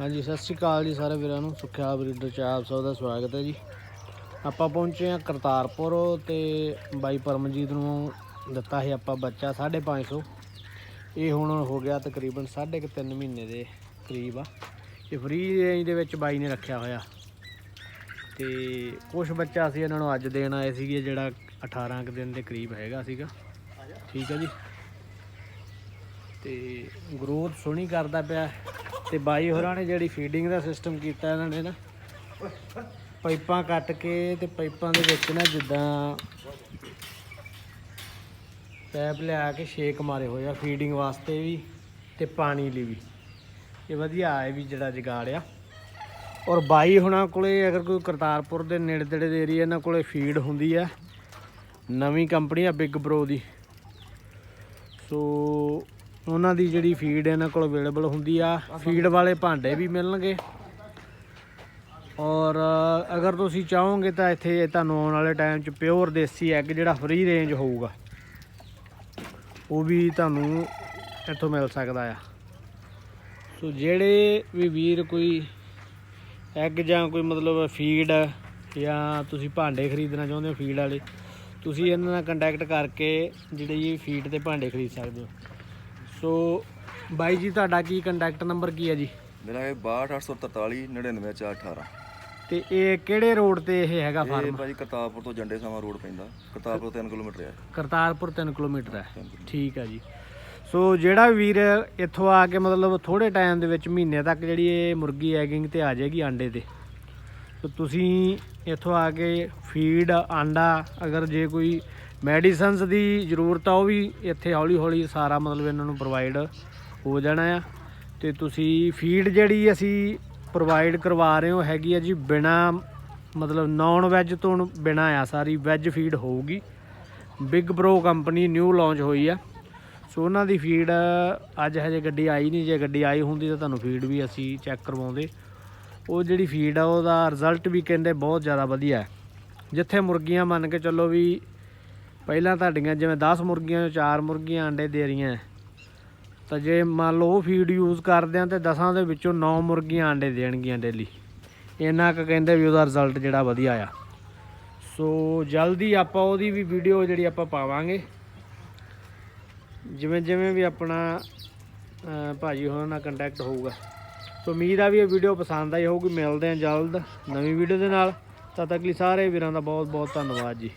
ਹਾਂਜੀ, ਸਤਿ ਸ਼੍ਰੀ ਅਕਾਲ ਜੀ ਸਾਰੇ ਵੀਰਾਂ ਨੂੰ। ਸੁਖਿਆ ਬਰੀਡਰ ਚ ਆਪ ਸਭ ਦਾ ਸਵਾਗਤ ਹੈ ਜੀ। ਆਪਾਂ ਪਹੁੰਚੇ ਹਾਂ ਕਰਤਾਰਪੁਰ ਤੇ ਬਾਈ ਪਰਮਜੀਤ ਨੂੰ ਦਿੱਤਾ ਸੀ ਆਪਾਂ ਬੱਚਾ 550 ਇਹ ਹੁਣ ਹੋ ਗਿਆ ਤਕਰੀਬਨ 3.5 ਮਹੀਨੇ ਦੇ ਕਰੀਬ ਆ। ਇਹ ਫ੍ਰੀ ਰੇਂਜ ਦੇ ਵਿੱਚ ਬਾਈ ਨੇ ਰੱਖਿਆ ਹੋਇਆ। ਤੇ ਕੁਝ ਬੱਚਾ ਸੀ ਇਹਨਾਂ ਨੂੰ ਅੱਜ ਦੇਣ ਆਏ ਸੀਗੇ, ਜਿਹੜਾ 18 ਕੁ ਦਿਨ ਦੇ ਕਰੀਬ ਹੈਗਾ ਸੀਗਾ। ਠੀਕ ਹੈ ਜੀ। ਤੇ ਗਰੋਥ ਸੋਹਣੀ ਕਰਦਾ ਪਿਆ। ਤੇ ਬਾਈ ਹੋਰਾਂ ਨੇ ਜਿਹੜੀ ਫੀਡਿੰਗ ਦਾ ਸਿਸਟਮ ਕੀਤਾ ਇਹਨਾਂ ਨੇ ਨਾ, ਪਾਈਪਾਂ ਕੱਟ ਕੇ ਤੇ ਪਾਈਪਾਂ ਦੇ ਵਿੱਚ ਨਾ ਜਿੱਦਾਂ ਪੈਪ ਲਿਆ ਕੇ ਛੇਕ ਮਾਰੇ ਹੋਏ ਆ ਫੀਡਿੰਗ ਵਾਸਤੇ ਵੀ ਤੇ ਪਾਣੀ ਲਈ ਵੀ। ਇਹ ਵਧੀਆ ਹੈ ਵੀ ਜਿਹੜਾ ਜਗਾੜ ਆ। ਔਰ ਬਾਈ ਹੁਣਾਂ ਕੋਲੇ ਅਗਰ ਕੋਈ ਕਰਤਾਰਪੁਰ ਦੇ ਨੇੜੇ ਤੇੜੇ ਦੇ ਏਰੀਆ ਇਹਨਾਂ ਕੋਲੇ ਫੀਡ ਹੁੰਦੀ ਆ। ਨਵੀਂ ਕੰਪਨੀ ਆ ਬਿਗ ਬਰੋ ਦੀ। ਸੋ ਉਹਨਾਂ ਦੀ ਜਿਹੜੀ ਫੀਡ ਇਹਨਾਂ ਕੋਲ ਅਵੇਲੇਬਲ ਹੁੰਦੀ ਆ ਫੀਡ ਵਾਲੇ ਭਾਂਡੇ ਵੀ ਮਿਲਣਗੇ। ਔਰ, ਅਗਰ ਤੁਸੀਂ ਚਾਹੋਗੇ ਤਾਂ ਇੱਥੇ ਤੁਹਾਨੂੰ ਆਉਣ ਵਾਲੇ ਟਾਈਮ 'ਚ ਪਿਓਰ ਦੇਸੀ ਐਗ ਜਿਹੜਾ ਫ੍ਰੀ ਰੇਂਜ ਹੋਊਗਾ, ਉਹ ਵੀ ਤੁਹਾਨੂੰ ਇੱਥੋਂ ਮਿਲ ਸਕਦਾ ਆ। ਸੋ ਜਿਹੜੇ ਵੀ ਵੀਰ ਕੋਈ ਐਗ ਜਾਂ ਕੋਈ ਮਤਲਬ ਫੀਡ ਜਾਂ ਤੁਸੀਂ ਭਾਂਡੇ ਖਰੀਦਣਾ ਚਾਹੁੰਦੇ ਹੋ ਫੀਡ ਵਾਲੇ, ਤੁਸੀਂ ਇਹਨਾਂ ਨਾਲ ਕੰਟੈਕਟ ਕਰਕੇ ਜਿਹੜੇ ਇਹ ਫੀਡ ਤੇ ਭਾਂਡੇ ਖਰੀਦ ਸਕਦੇ ਹੋ। ਸੋ ਬਾਈ ਜੀ ਤੁਹਾਡਾ ਕੀ ਕੰਟੈਕਟ ਨੰਬਰ ਕੀ ਹੈ ਜੀ? ਮੇਰਾ ਇਹ 62843 99418 ਤੇ ਇਹ ਕਿਹੜੇ ਰੋਡ ਤੇ ਇਹ ਹੈਗਾ ਇਹ ਫਾਰਮ ਭਾਜੀ ਕਰਤਾਰਪੁਰ ਤੋਂ ਜੰਡੇ ਸਾਵਾ ਰੋਡ ਪੈਂਦਾ। ਕਰਤਾਰਪੁਰ 3 ਕਿਲੋਮੀਟਰ ਹੈ। ਕਰਤਾਰਪੁਰ 3 ਕਿਲੋਮੀਟਰ ਹੈ। ਠੀਕ ਹੈ ਜੀ। ਸੋ ਜਿਹੜਾ ਵੀ ਵੀਰ ਇੱਥੋਂ ਆ ਕੇ ਮਤਲਬ ਥੋੜੇ ਟਾਈਮ ਦੇ ਵਿੱਚ ਮਹੀਨੇ ਤੱਕ ਜਿਹੜੀ ਇਹ ਮੁਰਗੀ ਐਗਿੰਗ ਤੇ ਆ ਜਾਏਗੀ ਆਂਡੇ ਤੇ ਸੋ ਤੁਸੀਂ ਇੱਥੋਂ ਆ ਕੇ ਫੀਡ ਆਂਡਾ, ਅਗਰ ਜੇ ਕੋਈ ਮੈਡੀਸਨਸ ਦੀ ਜ਼ਰੂਰਤ ਆ, ਉਹ ਵੀ ਇੱਥੇ ਹੌਲੀ ਹੌਲੀ ਸਾਰਾ ਮਤਲਬ ਇਹਨਾਂ ਨੂੰ ਪ੍ਰੋਵਾਈਡ ਹੋ ਜਾਣਾ ਆ। ਤੇ ਤੁਸੀਂ ਫੀਡ ਜਿਹੜੀ ਅਸੀਂ ਪ੍ਰੋਵਾਈਡ ਕਰਵਾ ਰਹੇ ਹੋ ਹੈਗੀ ਆ ਜੀ ਬਿਨਾ ਮਤਲਬ ਨਾਨ ਵੈਜ ਤੋਂ ਬਿਨਾ ਆ, ਸਾਰੀ ਵੈਜ ਫੀਡ ਹੋਊਗੀ। Big bro company new launch ਹੋਈ ਆ। ਸੋ ਉਹਨਾਂ ਦੀ ਫੀਡ ਅੱਜ ਹਜੇ ਗੱਡੀ ਆਈ ਨਹੀਂ, ਜੇ ਗੱਡੀ ਆਈ ਹੁੰਦੀ ਤਾਂ ਤੁਹਾਨੂੰ ਫੀਡ ਵੀ ਅਸੀਂ ਚੈੱਕ ਕਰਵਾਉਂਦੇ। ਉਹ ਜਿਹੜੀ ਫੀਡ ਆ ਉਹਦਾ ਰਿਜ਼ਲਟ ਵੀ ਕਹਿੰਦੇ ਬਹੁਤ ਜ਼ਿਆਦਾ ਵਧੀਆ ਹੈ। ਜਿੱਥੇ ਮੁਰਗੀਆਂ ਮੰਨ ਕੇ ਚੱਲੋ ਵੀ ਪਹਿਲਾਂ ਤੁਹਾਡੀਆਂ ਜਿਵੇਂ 10 ਮੁਰਗੀਆਂ ਚੋਂ 4 ਮੁਰਗੀਆਂ ਅੰਡੇ ਦੇ ਰਹੀਆਂ ਤਾਂ ਜੇ ਮੰਨ ਲਓ ਉਹ ਫੀਡ ਯੂਜ਼ ਕਰਦੇ ਆ ਤੇ 10 ਦੇ ਵਿੱਚੋਂ 9 ਮੁਰਗੀਆਂ ਅੰਡੇ ਦੇਣਗੀਆਂ ਡੇਲੀ ਇੰਨਾ ਕੁ ਕਹਿੰਦੇ ਵੀ ਉਹਦਾ ਰਿਜ਼ਲਟ ਜਿਹੜਾ ਵਧੀਆ ਆ। ਸੋ ਜਲਦੀ ਆਪਾਂ ਉਹਦੀ ਵੀ ਵੀਡੀਓ ਜਿਹੜੀ ਆਪਾਂ ਪਾਵਾਂਗੇ। ਜਿਵੇਂ ਜਿਵੇਂ ਵੀ ਆਪਣਾ ਅਹ, ਭਾਜੀ ਹੋਰਾਂ ਨਾਲ ਕੰਟੈਕਟ ਹੋਊਗਾ। ਸੋ ਉਮੀਦ ਆ ਵੀ ਇਹ ਵੀਡੀਓ ਪਸੰਦ ਆਈ ਹੋਊਗੀ। ਮਿਲਦੇ ਹਾਂ ਜਲਦ ਨਵੀਂ ਵੀਡੀਓ ਦੇ ਨਾਲ। ਤਦ ਤੱਕ ਲਈ ਸਾਰੇ ਵੀਰਾਂ ਦਾ ਬਹੁਤ ਬਹੁਤ ਧੰਨਵਾਦ ਜੀ।